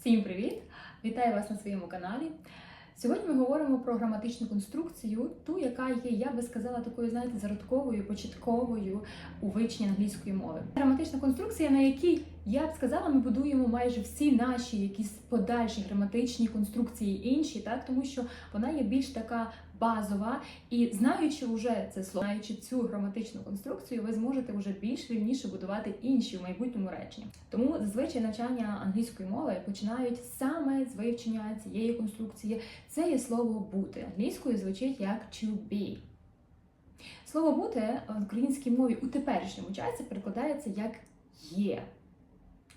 Всім привіт! Вітаю вас на своєму каналі. Сьогодні ми говоримо про граматичну конструкцію, ту, яка є, я би сказала, такою, знаєте, зародковою, початковою у вивченні англійської мови. Граматична конструкція, на якій я б сказала, ми будуємо майже всі наші якісь подальші граматичні конструкції інші, так тому що вона є більш така базова, і знаючи вже це слово, знаючи цю граматичну конструкцію, ви зможете вже більш вільніше будувати інші в майбутньому реченні. Тому зазвичай навчання англійської мови починають саме з вивчення цієї конструкції. Це є слово бути. Англійською звучить як to be. Слово бути в українській мові у теперішньому часі перекладається як є.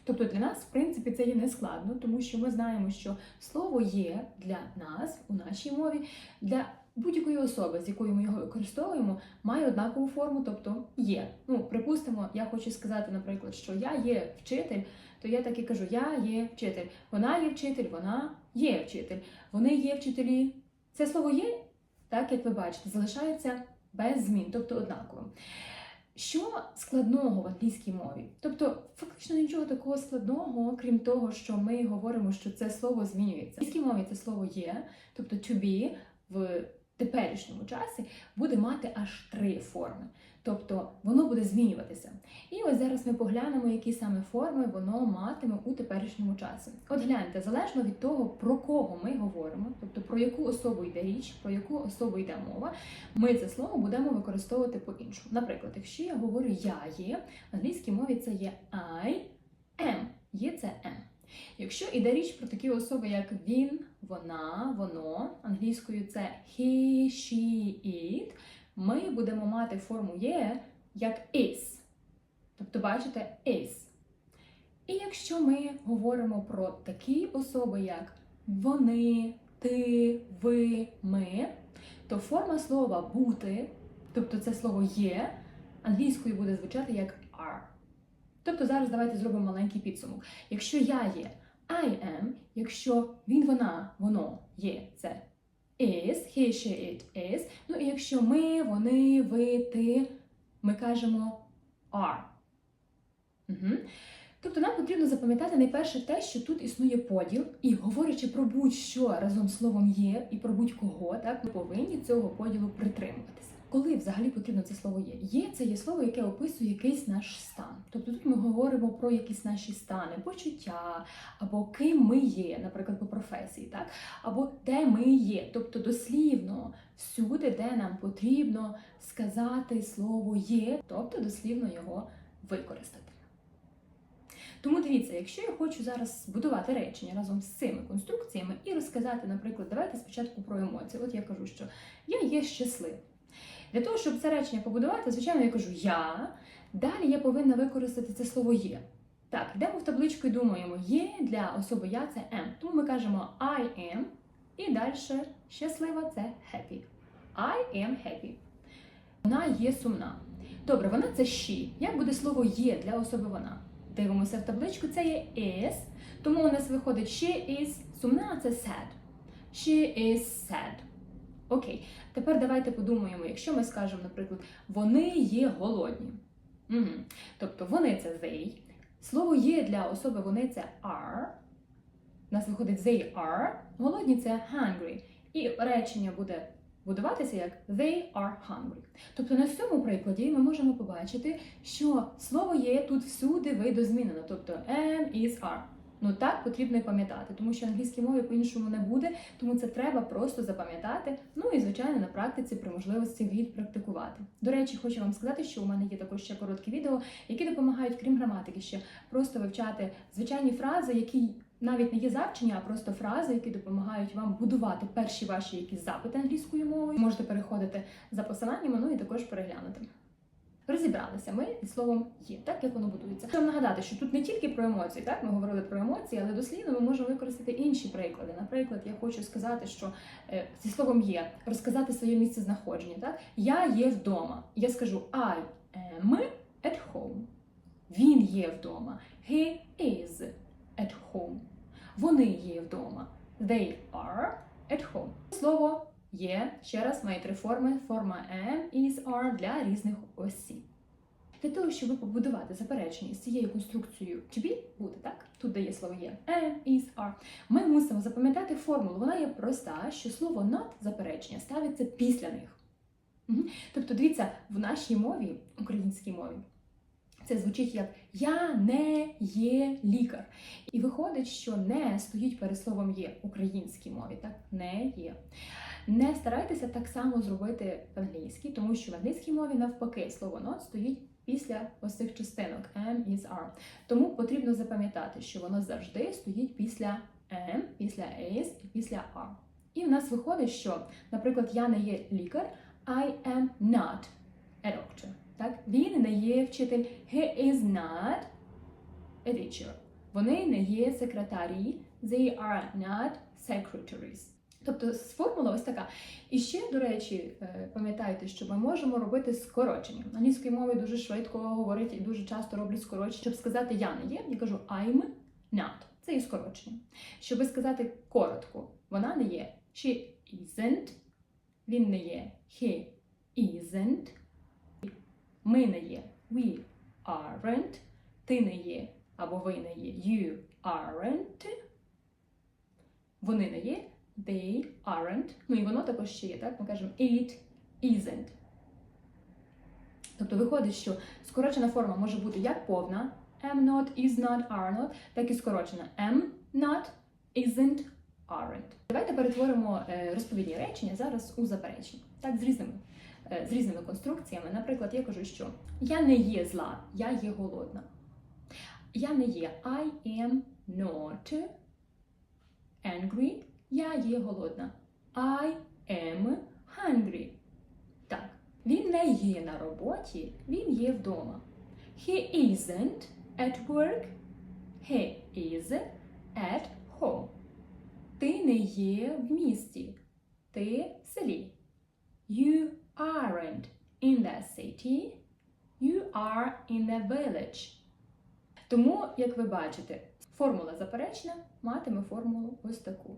Тобто для нас, в принципі, це є нескладно, тому що ми знаємо, що слово є для нас у нашій мові, для будь-якої особи, з якою ми його використовуємо, має однакову форму, тобто є. Ну, припустимо, я хочу сказати, наприклад, що я є вчитель, то я так і кажу: я є вчитель, вона є вчитель, вона є вчитель, вони є вчителі. Це слово є, так як ви бачите, залишається без змін, тобто однаковим. Що складного в англійській мові? Тобто, фактично нічого такого складного, крім того, що ми говоримо, що це слово змінюється. В англійській мові це слово є, тобто to be в теперішньому часі буде мати аж три форми. Тобто воно буде змінюватися. І ось зараз ми поглянемо, які саме форми воно матиме у теперішньому часі. От гляньте, залежно від того, про кого ми говоримо, тобто про яку особу йде річ, про яку особу йде мова, ми це слово будемо використовувати по-іншому. Наприклад, якщо я говорю я є, в англійській мові це є I am, є це am. Якщо йде річ про такі особи, як він, вона, воно, англійською це he, she, it, ми будемо мати форму є як is. Тобто, бачите, is. І якщо ми говоримо про такі особи, як вони, ти, ви, ми, то форма слова бути, тобто це слово є, англійською буде звучати як are. Тобто зараз давайте зробимо маленький підсумок. Якщо я є I am, якщо він, вона, воно є, це is, he, she, it is. Ну і якщо ми, вони, ви, ти, ми кажемо are. Угу. Тобто нам потрібно запам'ятати найперше те, що тут існує поділ, і говорячи про будь-що разом з словом є і про будь-кого, так ми повинні цього поділу притримуватися. Коли взагалі потрібно це слово є? Є це є слово, яке описує якийсь наш стан. Тобто тут ми говоримо про якісь наші стани, почуття, або ким ми є, наприклад, по професії, так? або де ми є. Тобто дослівно всюди, де нам потрібно сказати слово є, тобто дослівно його використати. Тому дивіться, якщо я хочу зараз будувати речення разом з цими конструкціями і розказати, наприклад, давайте спочатку про емоції. От я кажу, що я є щасливий. Для того, щоб це речення побудувати, звичайно, я кажу я. Далі я повинна використати це слово є. Так, йдемо в табличку і думаємо, є для особи я це am. Тому ми кажемо I am. І далі щаслива це happy. I am happy. Вона є сумна. Добре, вона це she. Як буде слово є для особи вона? Дивимося в табличку, це є is. Тому у нас виходить she is сумна, це sad. She is sad. Окей. Тепер давайте подумаємо, якщо ми скажемо, наприклад, вони є голодні. Угу. Тобто вони це they. Слово є для особи вони це are. У нас виходить they are. Голодні це hungry. І речення буде будуватися як they are hungry. Тобто на цьому прикладі ми можемо побачити, що слово є тут всюди видозмінено, тобто am, is, are. Ну так потрібно і пам'ятати, тому що англійській мові по-іншому не буде, тому це треба просто запам'ятати. Ну і звичайно на практиці при можливості відпрактикувати. До речі, хочу вам сказати, що у мене є також ще короткі відео, які допомагають, крім граматики, ще просто вивчати звичайні фрази, які навіть не є завчення, а просто фрази, які допомагають вам будувати перші ваші якісь запити англійською мовою. Можете переходити за посиланнями, ну і також переглянути. Розібралися ми зі словом є, так як воно будується. Хочу нагадати, що тут не тільки про емоції, так ми говорили про емоції, але дослівно ми можемо використати інші приклади. Наприклад, я хочу сказати, що е, зі словом є розказати своє місце знаходження. Так я є вдома. Я скажу I am at home. Він є вдома. He is at home. Вони є вдома. They are at home. Слово є ще раз має три форми: форма am, is, are для різних осіб. Для того, щоб побудувати заперечення з цією конструкцією to be, бути, так? Тут дає слово є am, is, are. Ми мусимо запам'ятати формулу. Вона є проста, що слово not заперечення ставиться після них. Тобто, дивіться, в нашій мові, українській мові, це звучить як Я не є лікар. І виходить, що не стоїть перед словом є в українській мові, так? Не є. Не старайтеся так само зробити в англійській, тому що в англійській мові навпаки слово not стоїть після ось цих частинок am, is, are. Тому потрібно запам'ятати, що воно завжди стоїть після am, після is і після are. І в нас виходить, що, наприклад, я не є лікар, I am not a doctor. Так? Він не є вчитель, he is not a teacher. Вони не є секретарі, they are not secretaries. Тобто формула ось така. І ще, до речі, е, пам'ятайте, що ми можемо робити скорочення. На англійській мові дуже швидко говорять і дуже часто роблять скорочення. Щоб сказати я не є, я кажу I'm not. Це і скорочення. Щоб сказати коротко, вона не є. She isn't. Він не є. He isn't. Ми не є. We aren't. Ти не є. Або ви не є. You aren't. Вони не є. They aren't. Ну і воно також ще є, так? Ми кажемо it isn't. Тобто виходить, що скорочена форма може бути як повна am not, is not, are not, так і скорочена am not, isn't, aren't. Давайте перетворимо е, розповідні речення зараз у заперечення. Так, з різними, з різними конструкціями. Наприклад, я кажу, що я не є зла, я є голодна. Я не є I am not angry. Я є голодна. I am hungry. Так. Він не є на роботі, він є вдома. He isn't at work. He is at home. Ти не є в місті. Ти в селі. You aren't in the city. You are in the village. Тому, як ви бачите, формула заперечна матиме формулу ось таку.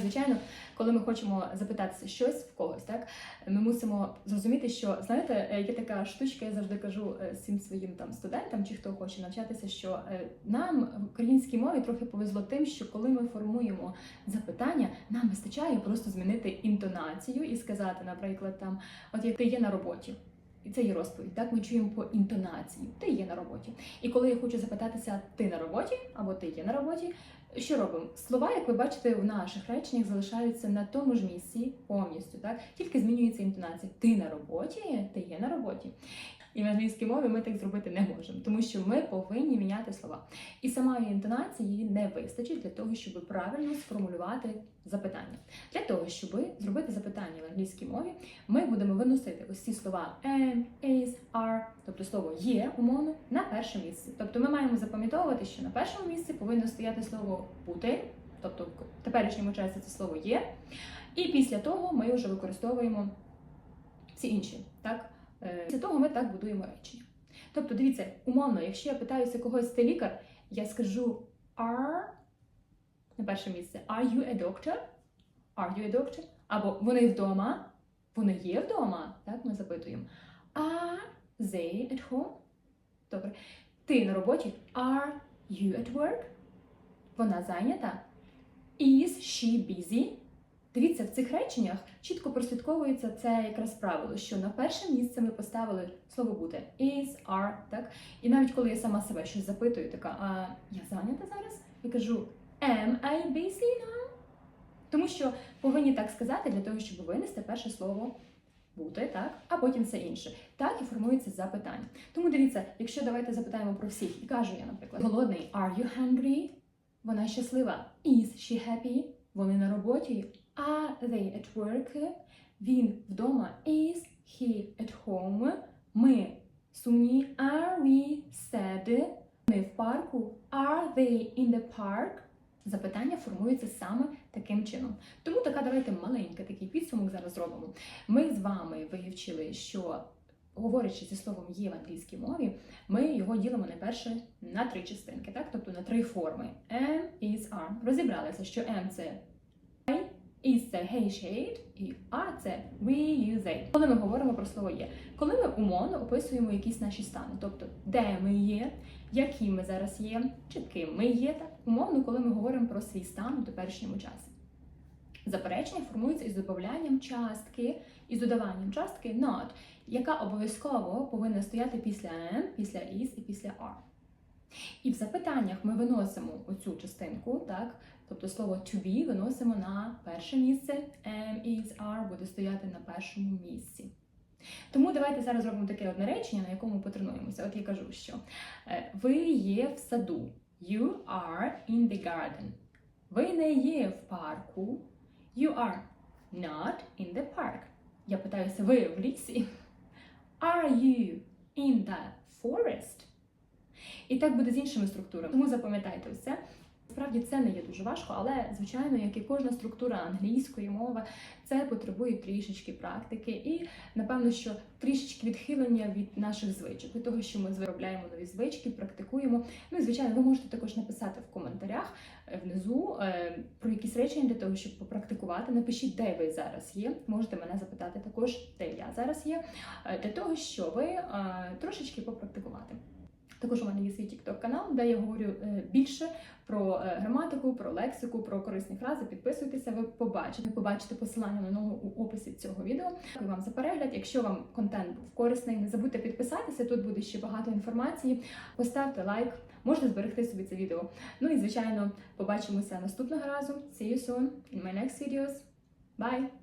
Звичайно, коли ми хочемо запитатися щось в когось, так ми мусимо зрозуміти, що знаєте, е, є така штучка, я завжди кажу е, всім своїм там студентам чи хто хоче навчатися, що е, нам в українській мові трохи повезло тим, що коли ми формуємо запитання, нам вистачає просто змінити інтонацію і сказати, наприклад, там, от як ти є на роботі. І це є розповідь. Так ми чуємо по інтонації. Ти є на роботі. І коли я хочу запитатися, ти на роботі або ти є на роботі, що робимо? Слова, як ви бачите, в наших реченнях залишаються на тому ж місці повністю, так тільки змінюється інтонація. Ти на роботі, ти є на роботі. І в англійській мові ми так зробити не можемо, тому що ми повинні міняти слова. І самої інтонації не вистачить для того, щоб правильно сформулювати запитання. Для того, щоб зробити запитання в англійській мові, ми будемо виносити ці слова am, is, are, тобто слово є умовно, на перше місце. Тобто ми маємо запам'ятовувати, що на першому місці повинно стояти слово бути, тобто в теперішньому часі це слово є. І після того ми вже використовуємо всі інші. Так? Е, Після того ми так будуємо речення. Тобто, дивіться, умовно, якщо я питаюся когось, ти лікар, я скажу are на перше місце. Are you a doctor? Are you a doctor? Або вони вдома, вони є вдома. Так, ми запитуємо. Are they at home? Добре. Ти на роботі? Are you at work? Вона зайнята? Is she busy? Дивіться, в цих реченнях чітко прослідковується це якраз правило, що на перше місце ми поставили слово бути is, are, так? І навіть коли я сама себе щось запитую, така, а я зайнята зараз? Я кажу am I busy now? Тому що повинні так сказати для того, щоб винести перше слово бути, так, а потім все інше. Так і формується запитання. Тому дивіться, якщо давайте запитаємо про всіх, і кажу я, наприклад, голодний, are you hungry? Вона щаслива. Is she happy? Вони на роботі. Are they at work? Він вдома. Is he at home? Ми сумні. Are we sad? Вони в парку. Are they in the park? Запитання формується саме таким чином. Тому така давайте маленький такий підсумок зараз зробимо. Ми з вами вивчили, що говорячи зі словом є в англійській мові, ми його ділимо найперше на три частинки, так? тобто на три форми: am, is, are. Розібралися, що am – це Is це hey shade, і are це we, you, they. Коли ми говоримо про слово є, коли ми умовно описуємо якісь наші стани, тобто де ми є, які ми зараз є, чи ким ми є, так умовно, коли ми говоримо про свій стан у теперішньому часі. Заперечення формується із додаванням частки, із додаванням частки not, яка обов'язково повинна стояти після am, після is і після are. І в запитаннях ми виносимо оцю частинку, так, тобто слово to be виносимо на перше місце, am, is, are буде стояти на першому місці. Тому давайте зараз зробимо таке одне речення, на якому потренуємося. От я кажу, що е, ви є в саду. You are in the garden. Ви не є в парку. You are not in the park. Я питаюся, ви в лісі? Are you in the forest? І так буде з іншими структурами. Тому запам'ятайте все. Справді це не є дуже важко, але звичайно, як і кожна структура англійської мови, це потребує трішечки практики і, напевно, що трішечки відхилення від наших звичок, від того, що ми виробляємо нові звички, практикуємо. Ну і звичайно, ви можете також написати в коментарях е, внизу е, про якісь речення для того, щоб попрактикувати. Напишіть, де ви зараз є. Можете мене запитати також, де я зараз є, е, для того, щоб ви трошечки попрактикувати. Також у мене є свій TikTok канал, де я говорю е, більше про е, граматику, про лексику, про корисні фрази. Підписуйтеся, ви побачите. Ви побачите посилання на нього у описі цього відео. Дякую вам за перегляд. Якщо вам контент був корисний, не забудьте підписатися. Тут буде ще багато інформації. Поставте лайк, можете зберегти собі це відео. Ну і звичайно, побачимося наступного разу. See you soon in my next videos. Bye!